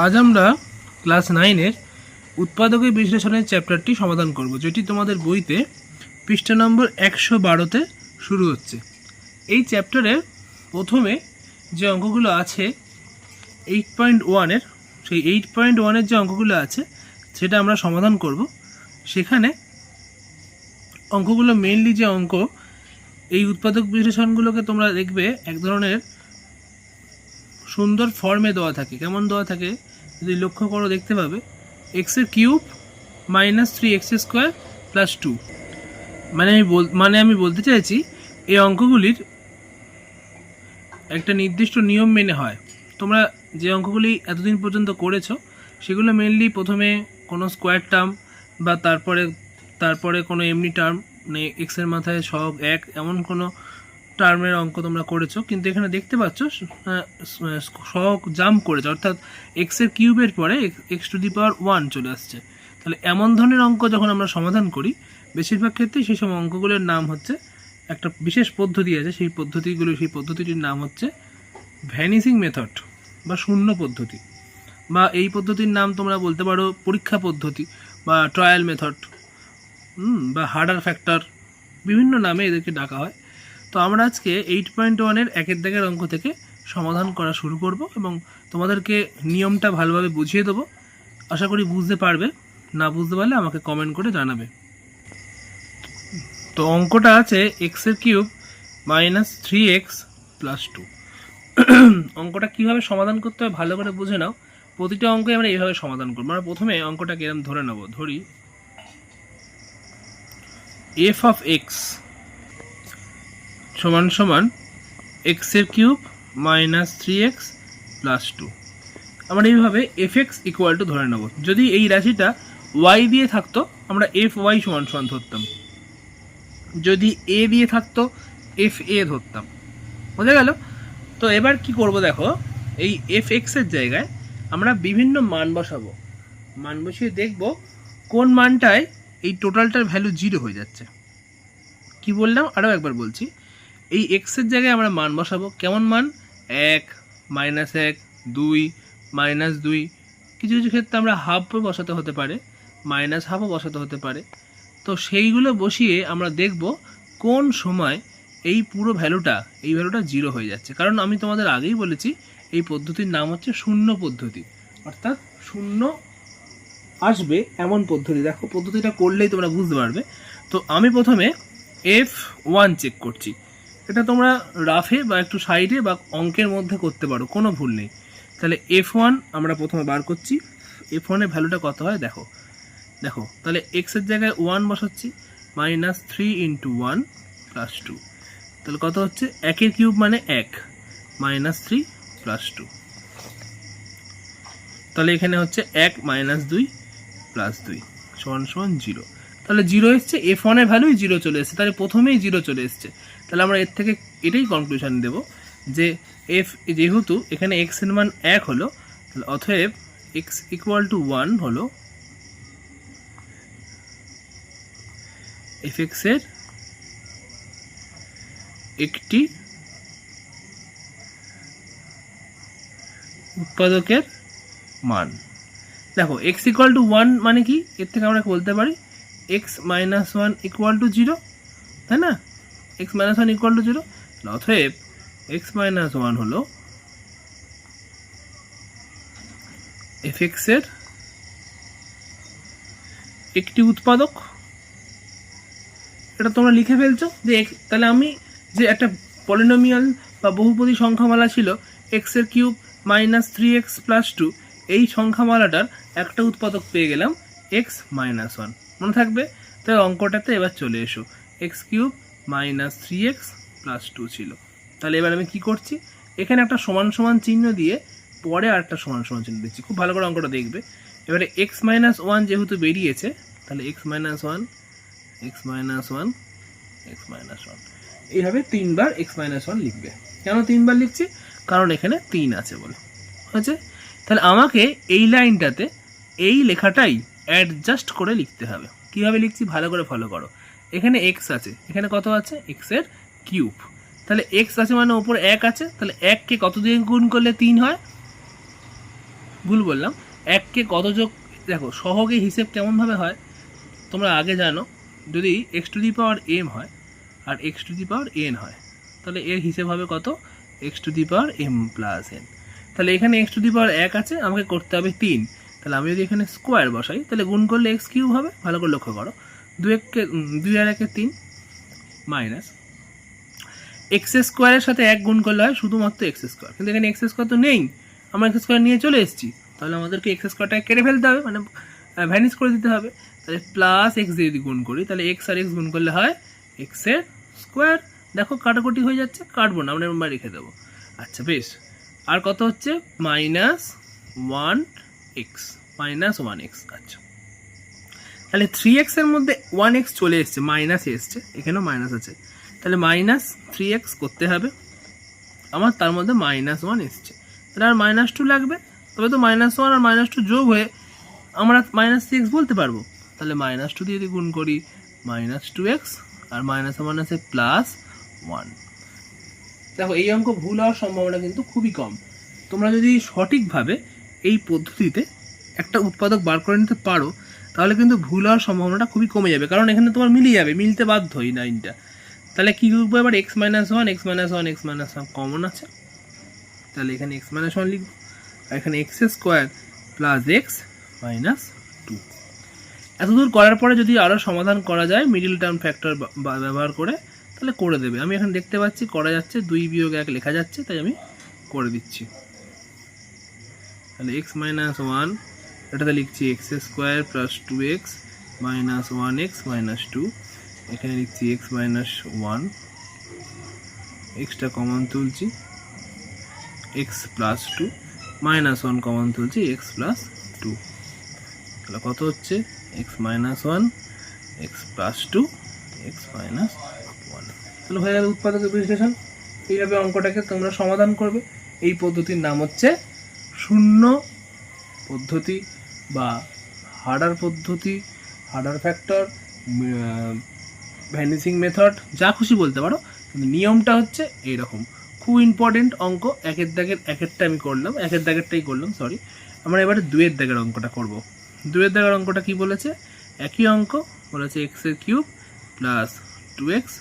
আজ আমরা ক্লাস নাইনের উৎপাদকের বিশ্লেষণের চ্যাপ্টারটি সমাধান করব, যেটি তোমাদের বইতে পৃষ্ঠা নম্বর একশো বারোতে শুরু হচ্ছে। এই চ্যাপ্টারের প্রথমে যে অঙ্কগুলো আছে এইট পয়েন্ট ওয়ানের সেই এইট পয়েন্ট ওয়ানের যে অঙ্কগুলো আছে, সেটা আমরা সমাধান করব। সেখানে অঙ্কগুলো মেইনলি যে অঙ্ক, এই উৎপাদক বিশ্লেষণগুলোকে তোমরা দেখবে এক ধরনের সুন্দর ফর্মে দেওয়া থাকে। কেমন দেওয়া থাকে? যদি লক্ষ্য করো, দেখতে পাবে। এক্সের cube minus three x square plus two মানে আমি বল মানে আমি বলতে চাইছি, এই অঙ্কগুলির একটা নির্দিষ্ট নিয়ম মেনে হয়। তোমরা যে অঙ্কগুলি এতদিন পর্যন্ত করেছ, সেগুলো মেনলি প্রথমে কোনো স্কোয়ার টার্ম বা তারপরে তারপরে কোনো এমনি টার্ম মানে এক্সের মাথায় সব এক, এমন কোনো টার্মের অঙ্ক তোমরা করেছ, কিন্তু এখানে দেখতে পাচ্ছ সহগ জাম্প করেছে, অর্থাৎ এক্সের কিউবের পরে x to the power one চলে আসছে। তাহলে এমন ধরনের অঙ্ক যখন আমরা সমাধান করি, বেশিরভাগ ক্ষেত্রেই সেই সব অঙ্কগুলোর নাম হচ্ছে, একটা বিশেষ পদ্ধতি আছে, সেই পদ্ধতিগুলো, সেই পদ্ধতিটির নাম হচ্ছে ভ্যানিসিং মেথড বা শূন্য পদ্ধতি। বা এই পদ্ধতির নাম তোমরা বলতে পারো পরীক্ষা পদ্ধতি বা ট্রায়াল মেথড বা হার্ডার ফ্যাক্টর বিভিন্ন নামে এদেরকে ডাকা হয়। তো আমরা আজকে এইট পয়েন্ট ওয়ানের একের দাগের অঙ্ক থেকে সমাধান করা শুরু করব এবং তোমাদেরকে নিয়মটা ভালোভাবে বুঝিয়ে দেবো। আশা করি বুঝতে পারবে, না বুঝতে পারলে আমাকে কমেন্ট করে জানাবে। তো অঙ্কটা আছে এক্সের cube minus three x plus two অঙ্কটা কীভাবে সমাধান করতে হয় ভালো করে বুঝে নাও। প্রতিটা অঙ্কে আমরা এইভাবে সমাধান করব। আমরা প্রথমে অঙ্কটাকে এরকম ধরে নেব। ধরি এফ অফ এক্স সমান সমান এক্সের cube minus three x plus two আমরা এইভাবে এফ এক্স ইকুয়াল টু ধরে নেব। যদি এই রাশিটা ওয়াই দিয়ে থাকতো, আমরা এফ ওয়াই সমান সমান ধরতাম। যদি এ দিয়ে থাকতো এফ এ ধরতাম। বোঝা গেল? তো এবার কি করব দেখো? এই এফ এক্সের জায়গায় আমরা বিভিন্ন মান বসাবো। মান বসিয়ে দেখব কোন মানটায় এই টোটালটার ভ্যালু জিরো হয়ে যাচ্ছে। কি বললাম? আরও একবার বলছি। এই এক্সের জায়গায় আমরা মান বসাবো। কেমন মান? এক মাইনাস এক, দুই মাইনাস দুই। কিছু কিছু ক্ষেত্রে আমরা হাফও বসাতে হতে পারে মাইনাস হাফও বসাতে হতে পারে। তো সেইগুলো বসিয়ে আমরা দেখব কোন সময় এই পুরো ভ্যালুটা, এই ভ্যালুটা জিরো হয়ে যাচ্ছে। কারণ আমি তোমাদের আগেই বলেছি, এই পদ্ধতির নাম হচ্ছে শূন্য পদ্ধতি। অর্থাৎ শূন্য আসবে এমন পদ্ধতি। দেখো, পদ্ধতিটা করলেই তোমরা বুঝতে পারবে। তো আমি প্রথমে এফ ওয়ান চেক করছি। এটা তোমরা রাফে বা একটু সাইডে বা অঙ্কের মধ্যে করতে পারো, কোনো ভুল নেই। তাহলে এফ ওয়ান আমরা প্রথমে বার করছি। এফ ওয়ানের ভ্যালুটা কত হয়? দেখো। দেখো, তাহলে এক্সের জায়গায় ওয়ান বসাচ্ছি minus three into one plus two তাহলে কত হচ্ছে? একের কিউব মানে এক মাইনাস থ্রি প্লাস টু তাহলে এখানে হচ্ছে এক মাইনাস দুই প্লাস দুই, সমান সমান জিরো তাহলে জিরো এসছে এফ ওয়ানের ভ্যালুই জিরো চলে এসছে। তাহলে প্রথমেই জিরো চলে এসছে। তাহলে আমরা এর থেকে এটাই কনক্লুশন দেব যে এফ যেহেতু এখানে এক্সের মান এক হলো, তাহলে অতএব এক্স ইকুয়াল টু ওয়ান হলো এফ এক্সের একটি উৎপাদকের মান। দেখো এক্স ইকুয়াল টু ওয়ান মানে কি? এর থেকে আমরা বলতে পারি x minus one equal to zero তাই না? X minus one equal to zero অতএব এক্স মাইনাস ওয়ান হলো এফ এক্সের একটি উৎপাদক। এটা তোমরা লিখে ফেলছো যে তাহলে আমি যে একটা পলিনোমিয়াল বা বহুপদী সংখ্যামালা ছিল এক্সের cube minus three x plus two এই সংখ্যামালাটার একটা উৎপাদক পেয়ে গেলাম এক্স মাইনাস ওয়ান মনে থাকবে? তাই অঙ্কটাতে এবার চলে এসো। X cube minus three x plus two ছিল। তাহলে এবার আমি কি করছি? এখানে একটা সমান সমান চিহ্ন দিয়ে পরে আর একটা সমান সমান চিহ্ন দিচ্ছি। খুব ভালো করে অঙ্কটা দেখবে। এবারে এক্স মাইনাস ওয়ান যেহেতু বেরিয়েছে, তাহলে x minus one x minus one x minus one এইভাবে তিনবার এক্স মাইনাস ওয়ান লিখবে। কেন তিনবার লিখছি? কারণ এখানে তিন আছে বলে। হয়েছে? তাহলে আমাকে এই লাইনটাতে এই লেখাটাই অ্যাডজাস্ট করে লিখতে হবে। কীভাবে লিখছি? ভালো করে ফলো করো। এখানে এক্স আছে। এখানে কত আছে? এক্সের কিউব তাহলে এক্স আছে মানে ওপর এক আছে। তাহলে এককে কত দিয়ে গুণ করলে তিন হয়? ভুল বললাম। এককে কত যোগ, দেখো, সহগে হিসেব কেমনভাবে হয়? তোমরা আগে জানো, যদি x to the power m হয় আর x to the power n হয়, তাহলে এর হিসেব হবে কত? X to the power m plus n তাহলে এখানে এক্স টু দি পাওয়ার এক আছে, আমাকে করতে হবে তিন। তাহলে আমি যদি এখানে স্কোয়ার বসাই, তাহলে গুণ করলে এক্স কিউব হবে, ভালো করে লক্ষ্য করো। দু এককে দুই আর একে তিন মাইনাস এক্স স্কোয়ারের সাথে এক গুণ করলে হয় শুধুমাত্র এক্স স্কোয়ার কিন্তু এখানে এক্স স্কোয়ার তো নেই, আমরা এক্স স্কোয়ার নিয়ে চলে এসেছি। তাহলে আমাদেরকে এক্স স্কোয়ারটাকে কেটে ফেলতে হবে মানে ভ্যানিশ করে দিতে হবে। তাহলে প্লাস এক্স দিয়ে যদি গুণ করি, তাহলে এক্স আর এক্স গুণ করলে হয় এক্সের স্কোয়ার দেখো কাটাকুটি হয়ে যাচ্ছে, কাটবো না, আমরা রেখে দেবো। আচ্ছা বেশ। আর কত হচ্ছে? Minus one x minus one x আচ্ছা। তাহলে থ্রি এক্সের মধ্যে ওয়ান এক্স চলে এসছে মাইনাস এসছে, এখানেও মাইনাস আছে। তাহলে মাইনাস থ্রি এক্স করতে হবে, আমার তার মধ্যে মাইনাস ওয়ান এসছে। তাহলে আর মাইনাস টু লাগবে, তবে তো মাইনাস ওয়ান আর মাইনাস টু যোগ হয়ে আমরা মাইনাস থ্রি এক্স বলতে পারব। তাহলে মাইনাস টু দিয়ে যদি গুণ করি মাইনাস টু এক্স আর মাইনাস মাইনাসে প্লাস ওয়ান দেখো, এই অঙ্ক ভুল হওয়ার সম্ভাবনা কিন্তু খুবই কম। তোমরা যদি সঠিকভাবে এই পদ্ধতিতে একটা উৎপাদক বার করে নিতে পারো, তাহলে কিন্তু ভুল হওয়ার সম্ভাবনাটা খুবই কমে যাবে। কারণ এখানে তোমার মিলে যাবে, মিলতে বাধ্য এই নাইনটা তাহলে কী লিখব এবার? X minus one x minus one x minus one common আছে। তাহলে এখানে এক্স মাইনাস ওয়ান লিখব, আর এখানে x square plus x minus two এতদূর করার পরে যদি আরও সমাধান করা যায় মিডিল টার্ম ফ্যাক্টর ব্যবহার করে, তাহলে করে দেবে। আমি এখন দেখতে পাচ্ছি, করা যাচ্ছে, দুই বিয়োগ এক লেখা যাচ্ছে, তাই আমি করে দিচ্ছি। তাহলে এক্স মাইনাস ওয়ান এটাতে লিখছি x square plus two x minus one x minus two এখানে লিখছি এক্স মাইনাস ওয়ান এক্সটা কমন তুলছি x plus two minus one common তুলছি এক্স প্লাস টু তাহলে কত হচ্ছে? X minus one x plus two x minus one তাহলে হয়ে গেল উৎপাদকের বিশ্লেষণ, এইভাবে অঙ্কটাকে তোমরা সমাধান করবে, এই পদ্ধতির নাম হচ্ছে শূন্য পদ্ধতি বা হার্ডার পদ্ধতি, হার্ডার ফ্যাক্টর ভ্যানিসিং মেথড, যা খুশি বলতে পারো, কিন্তু নিয়মটা হচ্ছে এইরকম। খুব ইম্পর্টেন্ট অঙ্ক, একের দাগের, একেরটা আমি করলাম, একের দাগেরটাই করলাম সরি আমরা এবারে দুয়ের দাগের অঙ্কটা করব। দুয়ের দাগের অঙ্কটা কি বলেছে? একই অঙ্ক বলেছে এক্সের cube plus two x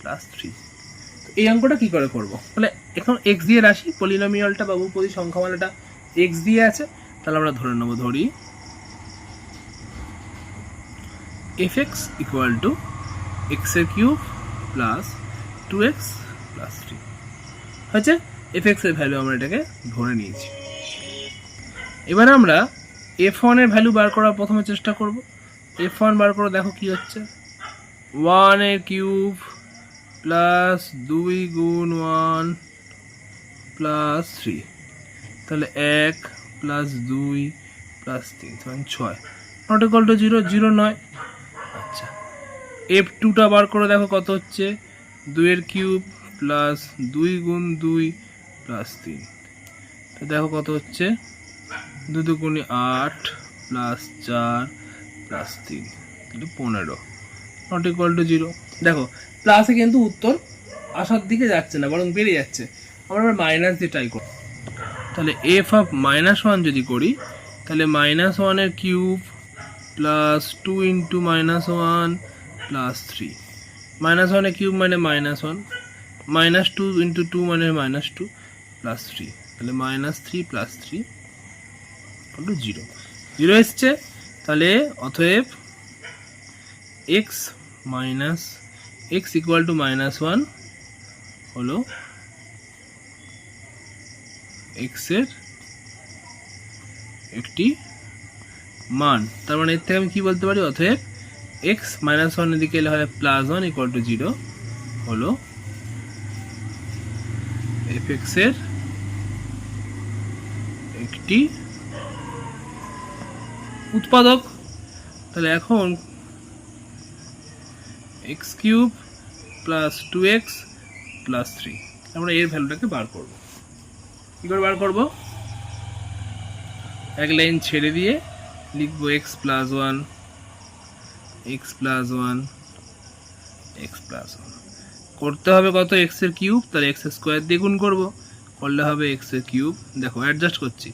plus three এই অঙ্কটা কী করে করব? মানে এখন এক্স দিয়ে রাশি পলিনোমিয়ালটা বা বহুপদী সংখ্যামালাটা এক্স দিয়ে আছে, তাহলে আমরা ধরে নেব, ধরি এফ এক্স ইকুয়াল টু এক্সের cube plus two x plus three. হয়েছে? এফ এক্সের ভ্যালু আমরা এটাকে ধরে নিয়েছি। এবার আমরা এফ ওয়ানের ভ্যালু বার করার প্রথমে চেষ্টা করব। এফ ওয়ান বার করে দেখো কি হচ্ছে। ওয়ানের কিউব প্লাস দুই গুণ ওয়ান প্লাস থ্রি। তাহলে এক প্লাস দুই প্লাস তিন, সমান ছয়। Not equal to zero zero নয়। আচ্ছা। এফ টুটা বার করে দেখো কত হচ্ছে? দুইয়ের কিউব প্লাস দুই গুণ দুই প্লাস তিন। তো দেখো কত হচ্ছে? দু দুগুণে আট প্লাস চার প্লাস তিন, তাহলে পনেরো। নট ইকুয়াল টু জিরো দেখো প্লাসে কিন্তু উত্তর আসার দিকে যাচ্ছে না, বরং বেড়ে যাচ্ছে। আমরা মাইনাস দিয়ে ট্রাই করি তাহলে এফ অফ মাইনাস ওয়ান যদি করি, তাহলে মাইনাস ওয়ানের cube plus two into minus one plus three minus ওয়ানের কিউব মানে minus one minus two into two মানে মাইনাস টু প্লাস থ্রি তাহলে minus three plus three two zero zero এসছে, তাহলে অতএব x minus x equal to minus one হলো এক্সের একটি মান। তার মানে এর থেকে আমি কি বলতে পারি? অতএব এক্স মাইনাস ওয়ানের দিকে এলে হয় plus one equal to zero হলো এফ এক্সের একটি উৎপাদক। তাহলে এখন x cube plus two x plus three আমরা এর ভ্যালুটাকে বার করব। কী করে বার করব? এক লাইন ছেড়ে দিয়ে লিখব x plus one x plus one x plus one করতে হবে কত? এক্সের কিউব তাহলে এক্স স্কোয়ার দিয়ে গুণ করব। করলে হবে এক্সের কিউব দেখো অ্যাডজাস্ট করছি।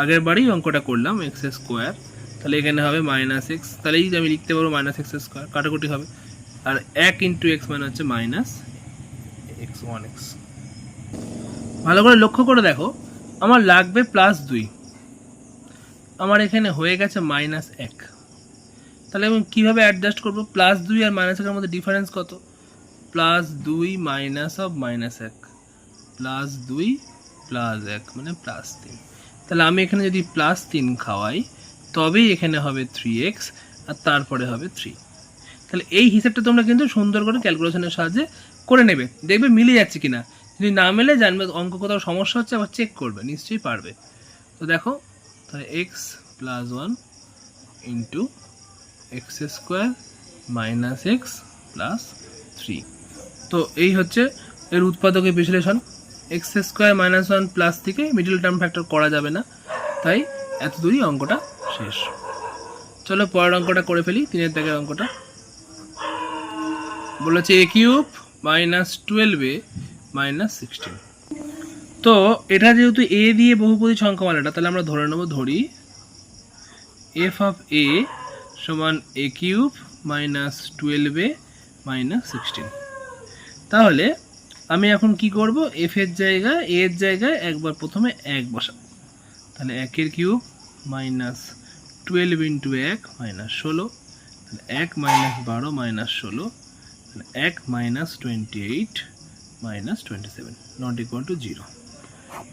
আগের বারই অঙ্কটা করলাম এক্স স্কোয়ার তাহলে এখানে হবে মাইনাস এক্স তাহলে এই যে আমি লিখতে পারব মাইনাস এক্স স্কোয়ার কাটাকুটি হবে। আর এক ইন্টু এক্স মানে হচ্ছে মাইনাস এক্স ওয়ান এক্স ভালো করে লক্ষ্য করে দেখো, আমার লাগবে প্লাস দুই। আমার এখানে হয়ে গেছে মাইনাস এক। তাহলে আমি কীভাবে অ্যাডজাস্ট করব? প্লাস দুই আর মাইনাস একের মধ্যে ডিফারেন্স কত? প্লাস দুই মাইনাস অফ মাইনাস এক। প্লাস দুই প্লাস এক মানে প্লাস তিন। তাহলে আমি এখানে যদি প্লাস তিন খাওয়াই, তবেই এখানে হবে থ্রি এক্স আর তারপরে হবে থ্রি তাহলে এই হিসেবটা তোমরা কিন্তু সুন্দর করে ক্যালকুলেশনের সাহায্যে করে নেবে। দেখবে মিলে যাচ্ছে কিনা। যদি না মেলে জানবে অঙ্ক কোথাও সমস্যা হচ্ছে, আবার চেক করবে, নিশ্চয়ই পারবে। তো দেখো, তাহলে x plus one into x square minus x plus three তো এই হচ্ছে এর উৎপাদকের বিশ্লেষণ। X square minus one plus থেকে মিডল টার্ম ফ্যাক্টর করা যাবে না। তাই এত দূরই অঙ্কটা শেষ। চলো পরের অঙ্কটা করে ফেলি, তিনের দাগের অঙ্কটা। বলেছে a cube minus twelve minus sixteen তো এটা যেহেতু এ দিয়ে বহুপদী সংখ্যামালাটা তাহলে আমরা ধরে নেব, ধরি এফ অফ এ সমান a cube minus twelve a minus sixteen তাহলে আমি এখন কি করব? এফ এর জায়গায় এ এর জায়গায় একবার প্রথমে এক বসাবো। তাহলে একের কিউব মাইনাস টুয়েলভ ইন্টু এক মাইনাস ষোলো এক মাইনাস বারো মাইনাস ষোলো এক minus twenty eight minus twenty seven not equal to zero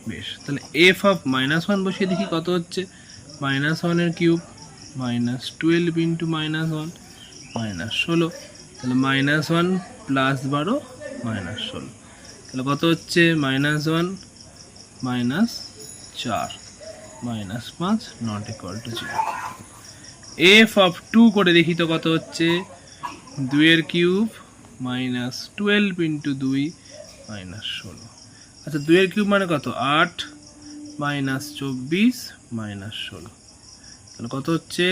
বেশ, তাহলে এফ অফ মাইনাস ওয়ান বসিয়ে দেখি কত হচ্ছে। মাইনাস ওয়ানের cube minus twelve into minus one minus ষোলো। তাহলে মাইনাস ওয়ান প্লাস বারো মাইনাস ষোলো। তাহলে কত হচ্ছে? মাইনাস ওয়ান মাইনাস চার। মাইনাস পাঁচ not equal to zero f of two করে দেখি তো কত হচ্ছে। দুইয়ের কিউব মাইনাস টুয়েলভ ইন্টু দুই মাইনাস ষোলো। আচ্ছা দুইয়ের কিউব মানে কত? আট মাইনাস চব্বিশ মাইনাস ষোলো। তাহলে কত হচ্ছে?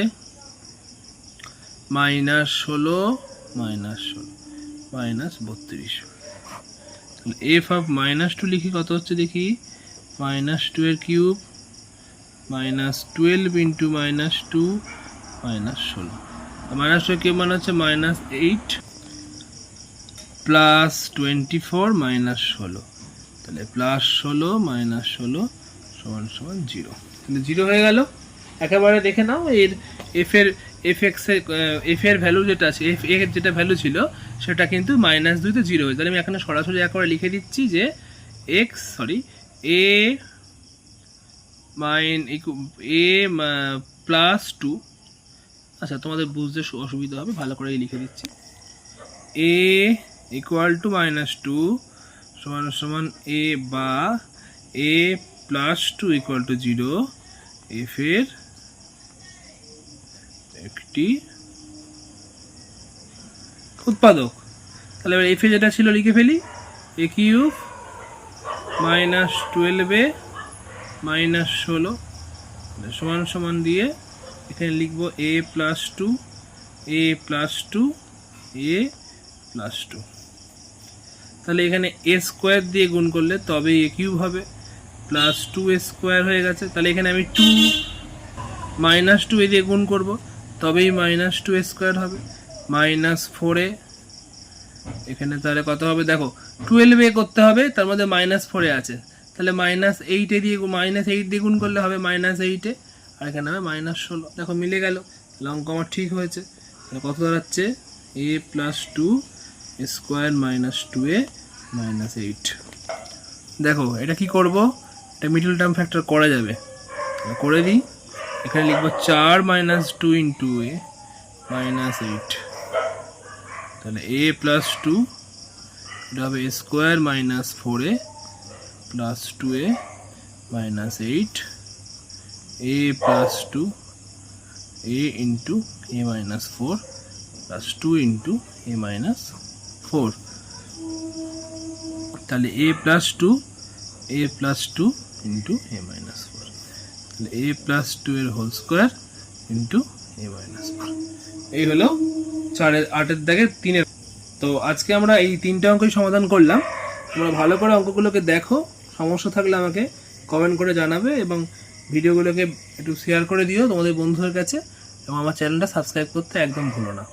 মাইনাস ষোলো মাইনাস ষোলো মাইনাস বত্রিশ। তাহলে এফ অফ মাইনাস টু লিখি কত হচ্ছে দেখি? মাইনাস টু এর cube minus twelve into minus two minus ষোলো। মাইনাস টু কিউব মানে হচ্ছে minus eight plus twenty four minus ষোলো। তাহলে প্লাস ষোলো মাইনাস ষোলো সমান সমান জিরো। তাহলে জিরো হয়ে গেল। একেবারে দেখে নাও, এর এফ এর এফ এক্সের এফ এর ভ্যালু যেটা আছে এফ এর যেটা ভ্যালু ছিল, সেটা কিন্তু মাইনাস দুইতে জিরো হয়েছে তাহলে আমি এখানে সরাসরি একবারে লিখে দিচ্ছি যে x sorry a minus a plus two আচ্ছা তোমাদের বুঝতে অসুবিধা হবে, ভালো করে লিখে দিচ্ছি। A equal to minus two সমান সমান এ বা a plus two equal to zero f এর একটি উৎপাদক। তাহলে এবার এফ যেটা ছিল লিখে ফেলি। এ কিউব মাইনাস টুয়েলভে মাইনাস ষোলো। সমান সমান দিয়ে এখানে লিখব a plus two a plus two a plus two তাহলে এখানে এ স্কোয়ার দিয়ে গুণ করলে তবে এ কিউব হবে প্লাস টু এ স্কোয়ার হয়ে গেছে। তাহলে এখানে আমি টু মাইনাস টু এ দিয়ে গুণ করব, তবেই মাইনাস টু এ স্কোয়ার হবে। মাইনাস ফোরে এখানে তাহলে কত হবে? দেখো টুয়েলভ এ করতে হবে, তার মধ্যে মাইনাস ফোরে আছে। তাহলে মাইনাস এইটে দিয়ে মাইনাস এইট দিয়ে গুণ করলে হবে মাইনাস এইটে আর এখানে হবে মাইনাস ষোলো। দেখো, মিলে গেল। তাহলে অঙ্ক আমার ঠিক হয়েছে। তাহলে কত দাঁড়াচ্ছে? A plus two square minus two a minus eight. দেখো, এটা কি করব? এটা মিডল টার্ম ফ্যাক্টর করা যাবে। করে দিই। এখানে লিখব চার minus two into a minus eight. তাহলে এ প্লাস টু, এটা হবে square minus four a plus two a minus eight. A plus two, a into a minus four plus two into a minus four তাহলে a plus two a plus two into a minus four তাহলে a plus two এর whole square into a minus four এই হলো চারের আটের দাগের তিনের। তো আজকে আমরা এই তিনটে অঙ্কই সমাধান করলাম। তোমরা ভালো করে অঙ্কগুলোকে দেখো, সমস্যা থাকলে আমাকে কমেন্ট করে জানাবে এবং ভিডিওগুলোকে একটু শেয়ার করে দিও তোমাদের বন্ধুদের কাছে এবং আমার চ্যানেলটা সাবস্ক্রাইব করতে একদম ভুলো না।